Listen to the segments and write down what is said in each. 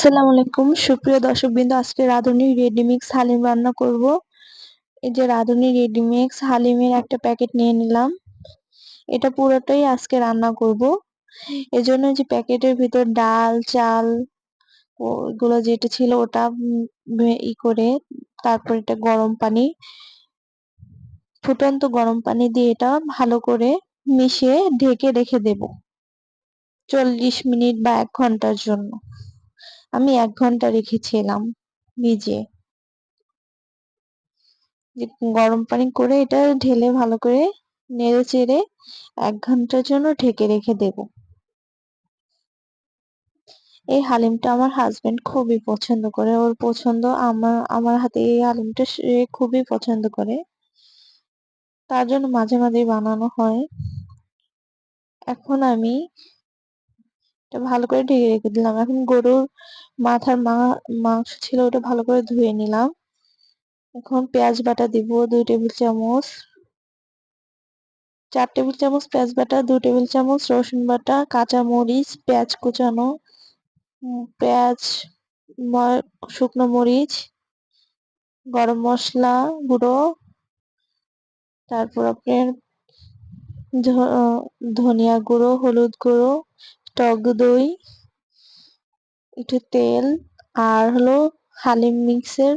আসসালামু আলাইকুম। সুপ্রিয় দর্শকবৃন্দ, আজকে রাঁধুনি রেডিমিক্স হালিম রান্না করব। এই যে রাঁধুনি রেডিমিক্স হালিমের একটা প্যাকেট নিয়ে নিলাম। এটা পুরোটাই আজকে রান্না করব। এজন্য যে প্যাকেটের ভিতর ডাল, চাল ওগুলো যেটা ছিল ওটা ই করে তারপর এটা গরম পানি, ফুটন্ত গরম পানি দিয়ে এটা ভালো করে মিশিয়ে ঢেকে রেখে দেব। চল্লিশ মিনিট বা এক ঘণ্টার জন্য। আমি এক ঘণ্টা রেখেছিলাম ভিজে গরম পানি করে এটা ঢেলে ভালো করে নেড়ে চেড়ে এক ঘণ্টার জন্য ঢেকে রেখে দেব। এই হালিমটা আমার হাজবেন্ড খুবই পছন্দ করে। ওর পছন্দ আমার আমার হাতে এই হালিমটা সে খুবই পছন্দ করে। তার জন্য মাঝে মাঝে বানানো হয়। এখন আমি এটা ভালো করে ঢেকে রেখে দিলাম। এখন গরুর মাথার মা, মাংস ছিল ওটা ভালো করে ধুয়ে নিলাম। এখন পেঁয়াজ বাটা দিব দুই টেবিল চামচ। চার টেবিল চামচ পেঁয়াজ বাটা দু টেবিল চামচ রসুন বাটা, কাঁচা মরিচ, পেঁয়াজ কুচানো পেঁয়াজ শুকনো মরিচ, গরম মশলা, গুঁড়ো, তারপর আপনার ধনিয়া গুঁড়ো, হলুদ গুঁড়ো টক দই, একটু তেল আর হলো হালিম মিক্সের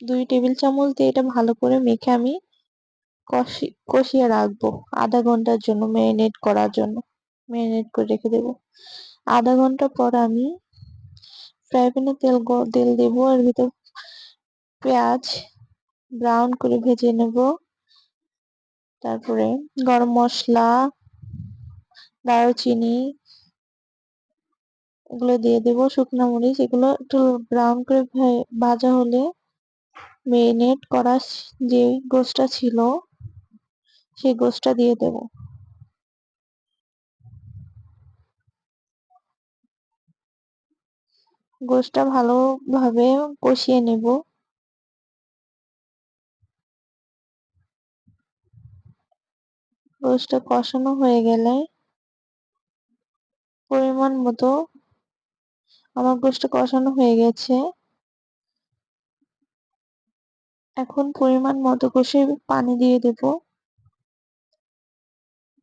দুই টেবিল চামচ দিয়ে এটা ভালো করে মেখে আমি কষি, কষিয়ে রাখব আধা ঘণ্টার জন্য ম্যারিনেট করার জন্য। ম্যারিনেট করে রেখে দেব। আধা ঘণ্টা পর আমি ফ্রাই প্যানে তেল তেল দেব এর ভিতর পেঁয়াজ ব্রাউন করে ভেজে নেব। তারপরে গরম মশলা দারুচিনি এগুলো দিয়ে দেব, শুকনো মরিচ, এগুলো একটু ব্রাউন করে ভাজা হলে মেরিনেট করা যে গোসটা ছিল সেই গোসটা দিয়ে দেব। গোসটা ভালোভাবে কষিয়ে নেব। গোসটা কষানো হয়ে গেলে পরিমাণ মতো আমার গোসটা কষানো হয়ে গেছে। এখন পরিমাণ মতো কষে পানি দিয়ে দেব।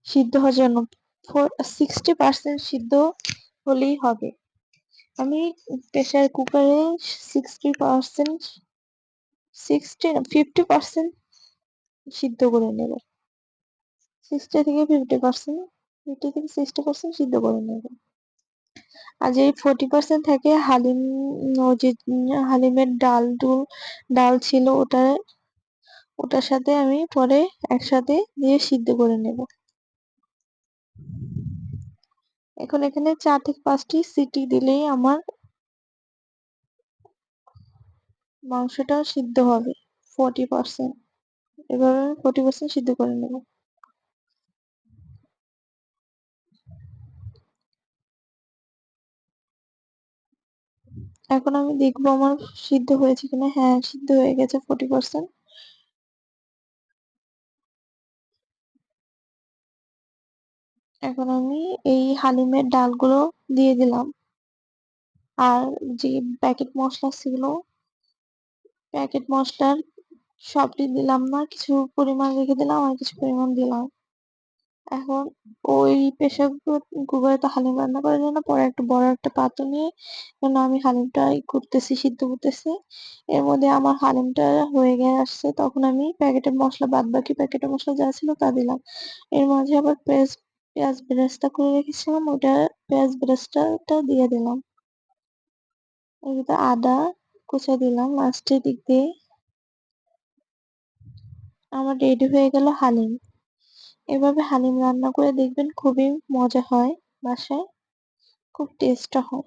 সিদ্ধ হওয়ার জন্য সিক্সটি পার্সেন্ট সিদ্ধ হলেই হবে। আমি প্রেসার কুকারে sixty percent sixty fifty percent সিদ্ধ করে নেব। সিক্সটি থেকে ফিফটি পার্সেন্ট ফিফটি থেকে সিক্সটি পার্সেন্ট সিদ্ধ করে নেব। আর যে ফোর্টি পার্সেন্ট থাকে হালিম যে হালিমের ডাল ডুল ডাল ছিল ওটা, ওটার সাথে আমি পরে একসাথে দিয়ে সিদ্ধ করে নেব। এখন এখানে চার থেকে পাঁচটি সিটি দিলেই আমার মাংসটা সিদ্ধ হবে ফোর্টি পার্সেন্ট এভাবে আমি ফোর্টি পার্সেন্ট সিদ্ধ করে নেব। এখন আমি দেখব আমার সিদ্ধ হয়েছে কিনা। হ্যাঁ সিদ্ধ হয়ে গেছে ফোর্টি পার্সেন্ট এখন আমি এই হালিমের ডালগুলো দিয়ে দিলাম। আর যে প্যাকেট মশলা ছিল প্যাকেট মশলার সবটি দিলাম না, কিছু পরিমাণ রেখে দিলাম আর কিছু পরিমাণ দিলাম। এখন ওই কুকারে তো হালিম রান্না করার জন্য পরে একটা বড় একটা পাত্র নিয়ে কারণ আমি হালিমটা করতেছি, সিদ্ধ করতেছি। এর মধ্যে আমার হালিমটা হয়ে গিয়ে আসছে, তখন আমি প্যাকেটের মশলা বাদ বাকি প্যাকেটের মশলা যা ছিল তা দিলাম। এর মাঝে আবার পেঁয়াজ পেঁয়াজ বেরেস্তা করে রেখেছিলাম ওটা পেঁয়াজ বেরেস্তাটা দিয়ে দিলাম। আদা কুচা দিলাম লাস্টের দিক দিয়ে। আমার রেডি হয়ে গেল হালিম। এভাবে হালিম রান্না করে দেখবেন খুবই মজা হয় বাসায় খুব টেস্ট হয়।